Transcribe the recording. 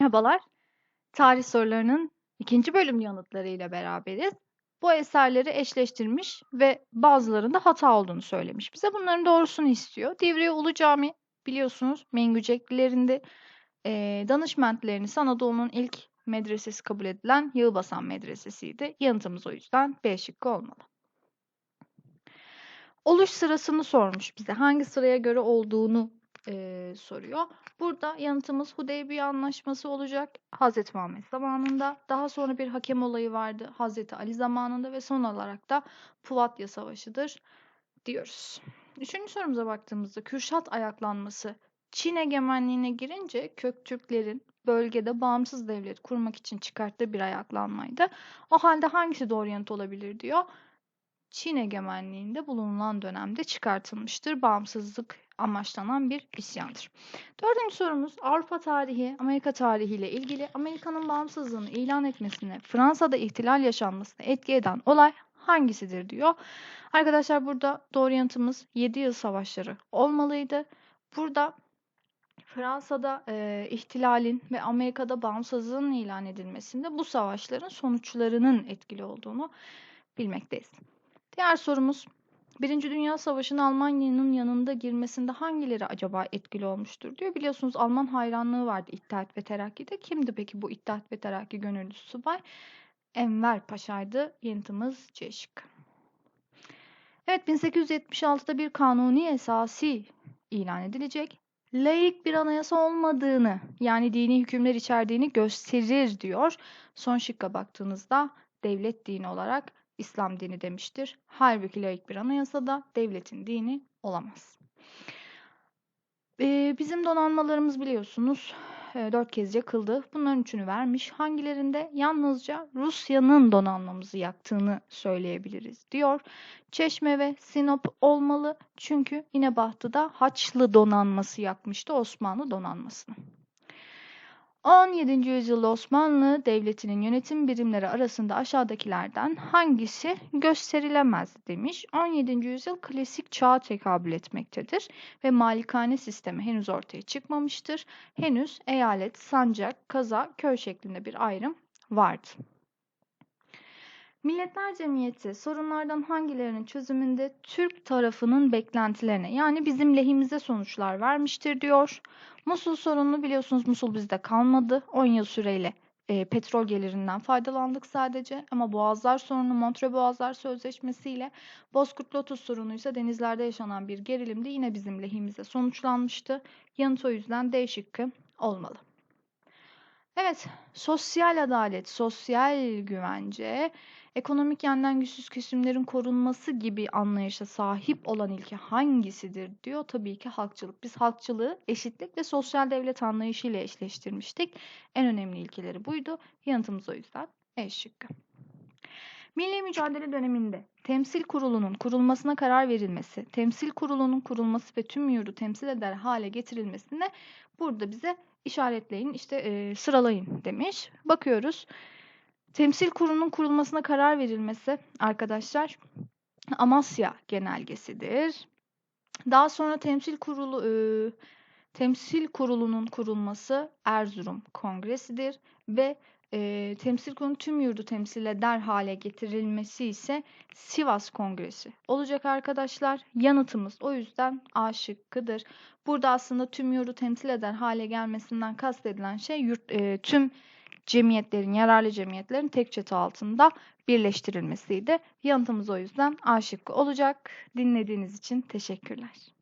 Merhabalar. Tarih sorularının ikinci bölüm yanıtlarıyla beraberiz. Bu eserleri eşleştirmiş ve bazılarında hata olduğunu söylemiş. Bize bunların doğrusunu istiyor. Divriği Ulu Cami biliyorsunuz Mengüceklilerinde e, danışmentleriniz Anadolu'nun ilk medresesi kabul edilen Yığbasan Medresesi'ydi. Yanıtımız o yüzden B şıkkı olmalı. Oluş sırasını sormuş bize. Hangi sıraya göre olduğunu e, soruyor. Burada yanıtımız Hudeybiye Anlaşması olacak. Hazreti Muhammed zamanında. Daha sonra bir hakem olayı vardı. Hazreti Ali zamanında ve son olarak da Puvatya Savaşı'dır diyoruz. Üçüncü sorumuza baktığımızda Kürşat ayaklanması Çin egemenliğine girince Köktürklerin bölgede bağımsız devlet kurmak için çıkarttığı bir ayaklanmaydı. O halde hangisi doğru yanıt olabilir diyor. Çin egemenliğinde bulunan dönemde çıkartılmıştır. Bağımsızlık amaçlanan bir isyandır. Dördüncü sorumuz Avrupa tarihi, Amerika tarihi ile ilgili Amerika'nın bağımsızlığını ilan etmesine, Fransa'da ihtilal yaşanmasına etki eden olay hangisidir diyor. Arkadaşlar burada doğru yanıtımız 7 yıl savaşları olmalıydı. Burada Fransa'da e, ihtilalin ve Amerika'da bağımsızlığın ilan edilmesinde bu savaşların sonuçlarının etkili olduğunu bilmekteyiz. Diğer sorumuz Birinci Dünya Savaşı'nın Almanya'nın yanında girmesinde hangileri acaba etkili olmuştur diyor. Biliyorsunuz Alman hayranlığı vardı İttihat ve Terakki'de. Kimdi peki bu İttihat ve Terakki gönüllüsü subay? Enver Paşa'ydı. Yanıtımız C şıkkı. Evet 1876'da bir kanuni esası ilan edilecek. Laik bir anayasa olmadığını yani dini hükümler içerdiğini gösterir diyor. Son şıkka baktığınızda devlet dini olarak İslam dini demiştir. Halbuki laik bir anayasada devletin dini olamaz. Ee, bizim donanmalarımız biliyorsunuz e, dört kez yakıldı. Bunların üçünü vermiş. Hangilerinde yalnızca Rusya'nın donanmamızı yaktığını söyleyebiliriz diyor. Çeşme ve Sinop olmalı çünkü İnebahtı'da Haçlı donanması yakmıştı Osmanlı donanmasını. 17. yüzyılda Osmanlı Devleti'nin yönetim birimleri arasında aşağıdakilerden hangisi gösterilemez demiş. 17. yüzyıl klasik çağa tekabül etmektedir ve malikane sistemi henüz ortaya çıkmamıştır. Henüz eyalet, sancak, kaza, köy şeklinde bir ayrım vardı. Milletler Cemiyeti sorunlardan hangilerinin çözümünde Türk tarafının beklentilerine yani bizim lehimize sonuçlar vermiştir diyor. Musul sorununu biliyorsunuz Musul bizde kalmadı. 10 yıl süreyle e, petrol gelirinden faydalandık sadece ama Boğazlar sorunu Montre Boğazlar Sözleşmesi ile Bozkurt Lotus sorunu ise denizlerde yaşanan bir gerilimde yine bizim lehimize sonuçlanmıştı. Yanıt o yüzden D şıkkı olmalı. Evet, sosyal adalet, sosyal güvence Ekonomik yönden güçsüz kesimlerin korunması gibi anlayışa sahip olan ilke hangisidir diyor. Tabii ki halkçılık. Biz halkçılığı eşitlik ve sosyal devlet anlayışıyla eşleştirmiştik. En önemli ilkeleri buydu. Yanıtımız o yüzden E şıkkı. Milli mücadele döneminde temsil kurulunun kurulmasına karar verilmesi, temsil kurulunun kurulması ve tüm yurdu temsil eder hale getirilmesinde burada bize işaretleyin, işte e, sıralayın demiş. Bakıyoruz. Temsil kurulunun kurulmasına karar verilmesi arkadaşlar Amasya genelgesidir. Daha sonra temsil kurulu e, temsil kurulunun kurulması Erzurum Kongresi'dir ve e, temsil kurulunun tüm yurdu temsil eder hale getirilmesi ise Sivas Kongresi olacak arkadaşlar. Yanıtımız o yüzden A şıkkıdır. Burada aslında tüm yurdu temsil eder hale gelmesinden kastedilen şey yurt, e, tüm cemiyetlerin, yararlı cemiyetlerin tek çatı altında birleştirilmesiydi. Yanıtımız o yüzden A şıkkı olacak. Dinlediğiniz için teşekkürler.